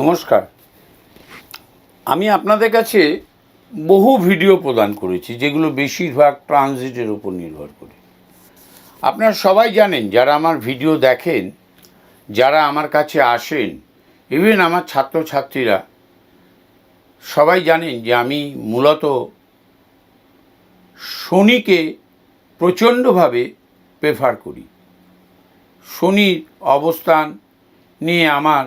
নমস্কার। আমি আপনাদের কাছে বহু ভিডিও প্রদান করেছি, যেগুলো বেশিরভাগ ট্রানজিটের উপর নির্ভর করে। আপনারা সবাই জানেন, যারা আমার ভিডিও দেখেন, যারা আমার কাছে আসেন ইভেন আমার ছাত্রছাত্রীরা, সবাই জানেন যে আমি মূলত শনিকে প্রচণ্ডভাবে প্রেফার করি। শনির অবস্থান নিয়ে আমার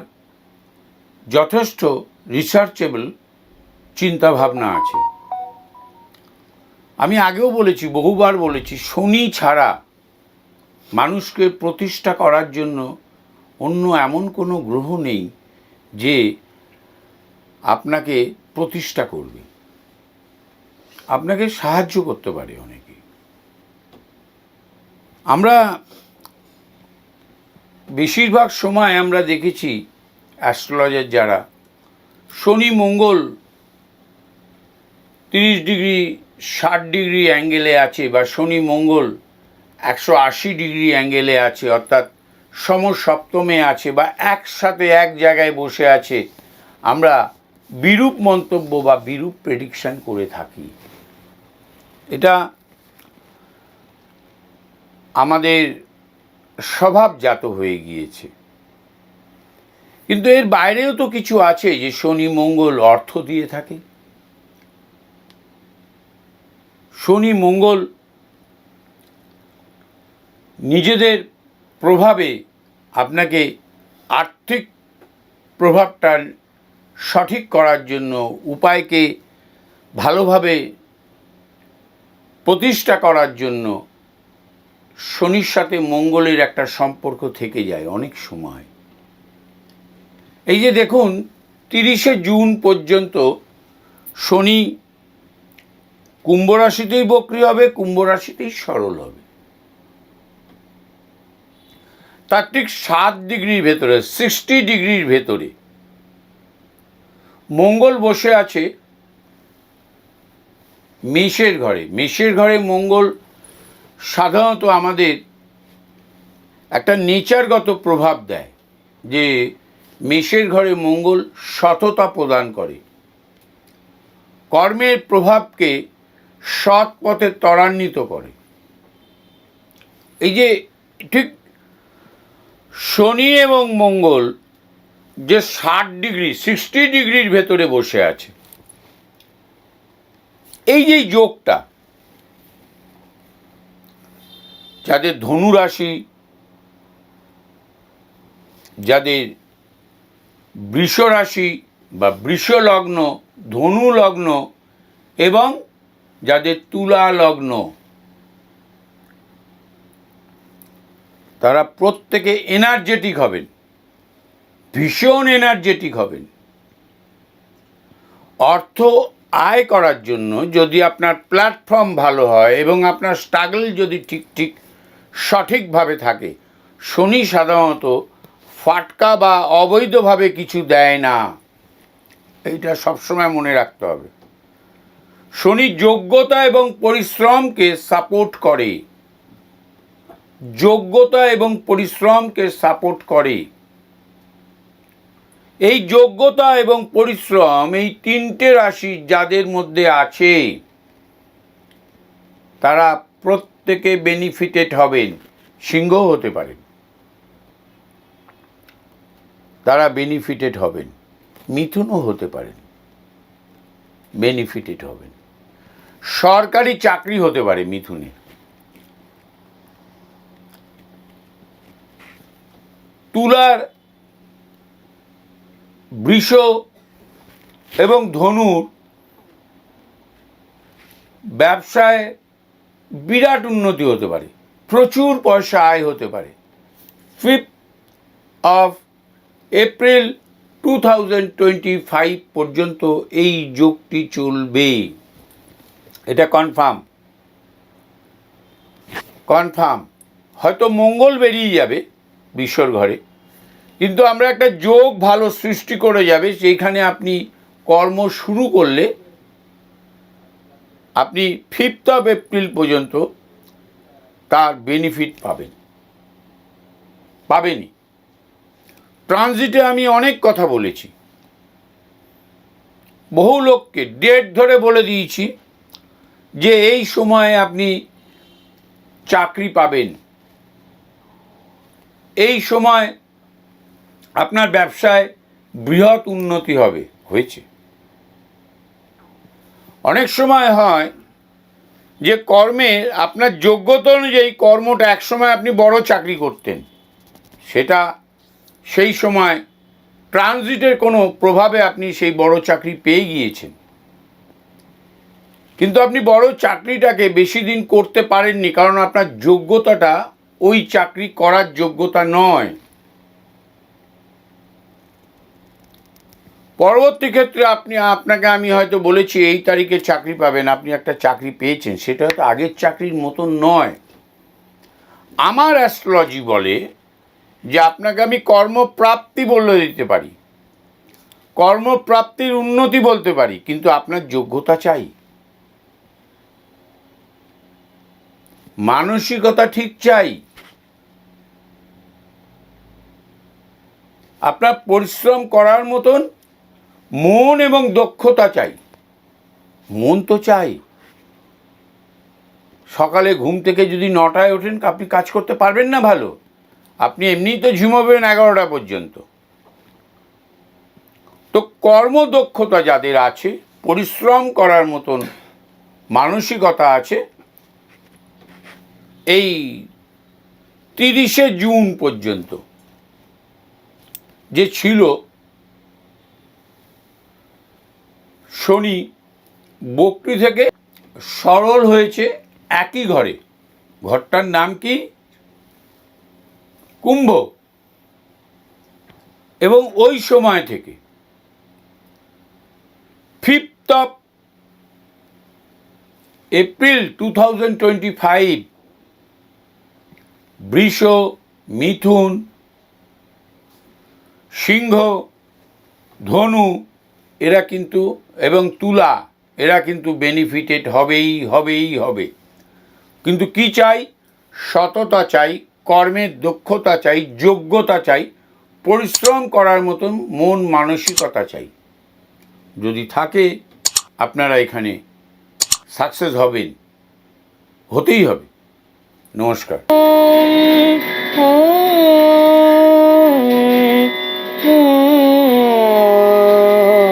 যথেষ্ট রিসার্চেবল চিন্তাভাবনা আছে। আমি আগেও বলেছি, বহুবার বলেছি, শনি ছাড়া মানুষকে প্রতিষ্ঠা করার জন্য অন্য এমন কোনো গ্রহ নেই যে আপনাকে প্রতিষ্ঠা করবে। আপনাকে সাহায্য করতে পারে অনেকে। আমরা বেশিরভাগ সময় আমরা দেখেছি অ্যাস্ট্রোলজার যারা, শনি, মঙ্গল, তিরিশ ডিগ্রি, ষাট ডিগ্রি অ্যাঙ্গেলে আছে বা শনি, মঙ্গল, একশো আশি ডিগ্রি অ্যাঙ্গেলে আছে, অর্থাৎ সমসপ্তমে আছে বা একসাথে এক জায়গায় বসে আছে, আমরা বিরূপ মন্তব্য বা বিরূপ প্রেডিকশন করে থাকি। এটা আমাদের স্বভাবজাত হয়ে গিয়েছে। কিন্তু এর বাইরেও তো কিছু আছে যে শনি মঙ্গল অর্থ দিয়ে থাকে। শনি মঙ্গল নিজেদের প্রভাবে আপনাকে আর্থিক প্রভাবটা সঠিক করার জন্য উপায়কে ভালোভাবে প্রতিষ্ঠা করার জন্য শনির সাথে মঙ্গলের একটা সম্পর্ক থেকে যায় অনেক সময়। এই যে দেখুন, তিরিশে জুন পর্যন্ত শনি কুম্ভ রাশিতেই বক্রি হবে, কুম্ভ রাশিতেই সরল হবে। তার ঠিক সাত ডিগ্রির ভেতরে, সিক্সটি ডিগ্রির ভেতরে মঙ্গল বসে আছে মেষের ঘরে। মেষের ঘরে মঙ্গল সাধারণত আমাদের একটা নেচারগত প্রভাব দেয় যে মেষের ঘরে মঙ্গল সততা প্রদান করে। কর্মের প্রভাবকে সৎ পথে ত্বরান্বিত করে। এই যে ঠিক শনি এবং মঙ্গল যে ষাট ডিগ্রি, সিক্সটি ডিগ্রির ভেতরে বসে আছে। এই যে যোগটা, যাদের ধনু রাশি যাদের বৃষ রাশি বা বৃষ লগ্ন ধনু লগ্ন এবং যাদের তুলা লগ্ন তারা প্রত্যেকে এনার্জেটিক হবেন, ভীষণ এনার্জেটিক হবেন। অর্থ আয় করার জন্য যদি আপনার প্ল্যাটফর্ম ভালো হয় এবং আপনার স্ট্রাগল যদি ঠিক ঠিক সঠিকভাবে থাকে, শনি সাধারণত ফাটকা বা অবৈধভাবে কিছু দেয় না। এইটা সবসময় মনে রাখতে হবে। শনি যোগ্যতা এবং পরিশ্রমকে সাপোর্ট করে। যোগ্যতা এবং পরিশ্রমকে সাপোর্ট করে। এই যোগ্যতা এবং পরিশ্রম এই তিনটে রাশি যাদের মধ্যে আছে, তারা প্রত্যেকে বেনিফিটেড হবেন। সিংহ হতে পারেন। তারা বেনিফিটেড হবেন। মিথুনও হতে পারেন। বেনিফিটেড হবেন। সরকারি চাকরি হতে পারে মিথুনে তুলার, বৃষ এবং ধনুর ব্যবসায় বিরাট উন্নতি হতে পারে। প্রচুর পয়সা আয় হতে পারে। Fifth of April two thousand twenty five পর্যন্ত এই যোগটি চলবে। এটা কনফার্ম। কনফার্ম। হয়তো মঙ্গল বেরিয়ে যাবে বিশ্বর ঘরে, কিন্তু আমরা একটা যোগ ভালো সৃষ্টি করে যাবে, সেইখানে আপনি কর্ম শুরু করলে আপনি ফিফথ অফ এপ্রিল পর্যন্ত তার বেনিফিট পাবেন। পাবেনই। ট্রানজিটে আমি অনেক কথা বলেছি। বহু লোককে ডেট ধরে বলে দিয়েছি যে এই সময়ে আপনি চাকরি পাবেন। এই সময় আপনার ব্যবসায় বৃহৎ উন্নতি হবে, হয়েছে। অনেক সময় হয় যে কর্মের আপনার যোগ্যতা অনুযায়ী কর্মটা একসময় আপনি বড় চাকরি করতেন। সেটা সেই সময় ট্রানজিটের কোনো প্রভাবে আপনি সেই বড় চাকরি পেয়ে গিয়েছেন। কিন্তু আপনি বড় চাকরিটাকে বেশি দিন করতে পারেননি, কারণ আপনার যোগ্যতাটা ওই চাকরি করার যোগ্যতা নয়। পরবর্তী ক্ষেত্রে আপনি, আপনাকে আমি হয়তো বলেছি, এই তারিখে চাকরি পাবেন, আপনি একটা চাকরি পেয়েছেন, সেটা হয়তো আগের চাকরির মতন নয়। আমার অ্যাস্ট্রোলজি বলে যে আপনাকে আমি কর্মপ্রাপ্তি বলে দিতে পারি। কর্মপ্রাপ্তির উন্নতি বলতে পারি, কিন্তু আপনার যোগ্যতা চাই। মানসিকতা ঠিক চাই। আপনার পরিশ্রম করার মতন মন এবং দক্ষতা চাই। মন তো চাই। সকালে ঘুম থেকে যদি নটায় ওঠেন, আপনি কাজ করতে পারবেন না ভালো। আপনি এমনিই তো ঝুমাবেন এগারোটা পর্যন্ত। তো কর্মদক্ষতা যাদের আছে, পরিশ্রম করার মতন মানসিকতা আছে, এই তিরিশে জুন পর্যন্ত যে ছিল, শনি বকরি থেকে সরল হয়েছে একই ঘরে। ঘরটার নাম কি? কুম্ভ। এবং ওই সময় থেকে fifth of April two thousand twenty five বৃষ, মিথুন, সিংহ, ধনু, এরা কিন্তু, এবং তুলা, এরা কিন্তু বেনিফিটেড হবেই হবেই, হবে। কিন্তু কি চাই? সততা চাই। কর্মের দক্ষতা চাই, যোগ্যতা চাই, পরিশ্রম করার মতন মন মানসিকতা চাই। যদি থাকে, আপনারা এখানে সাকসেস হবেন, হতেই হবে। নমস্কার। Oh